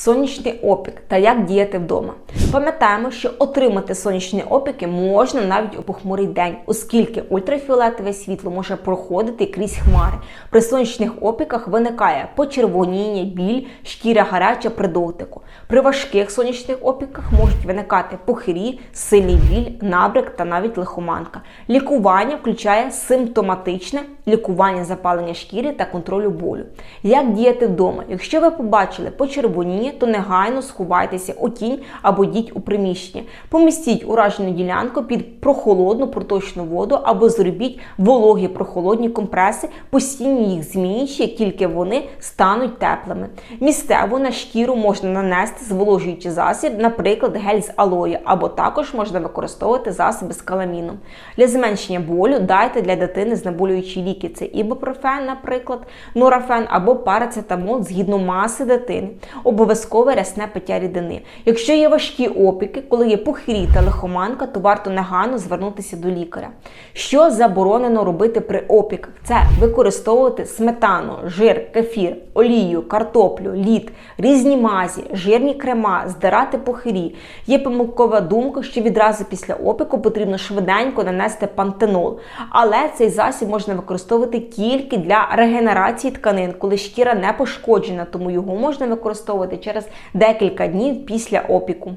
Сонячний опік та як діяти вдома. Пам'ятаємо, що отримати сонячні опіки можна навіть у похмурий день, оскільки ультрафіолетове світло може проходити крізь хмари. При сонячних опіках виникає почервоніння, біль, шкіра гаряча при дотику. При важких сонячних опіках можуть виникати похирі, сильний біль, набряк та навіть лихоманка. Лікування включає симптоматичне лікування запалення шкіри та контролю болю. Як діяти вдома? Якщо ви побачили почервоніння, то негайно сховайтеся у тінь або йдіть у приміщення. Помістіть уражену ділянку під прохолодну проточну воду або зробіть вологі прохолодні компреси, постійно їх змінюючи, як тільки вони стануть теплими. Місцево на шкіру можна нанести зволожуючий засіб, наприклад, гель з алою, або також можна використовувати засоби з каламіном. Для зменшення болю дайте для дитини знеболюючі ліки. Це ібупрофен, наприклад, нурофен або парацетамол згідно маси дитини. Обов'язкове рясне пиття рідини. Якщо є важкі опіки, коли є пухирі та лихоманка, то варто негайно звернутися до лікаря. Що заборонено робити при опіках? Це використовувати сметану, жир, кефір, олію, картоплю, лід, різні мазі, жирні крема, здирати пухирі. Є помилкова думка, що відразу після опіку потрібно швиденько нанести пантенол. Але цей засіб можна використовувати тільки для регенерації тканин, коли шкіра не пошкоджена, тому його можна використовувати через декілька днів після опіку.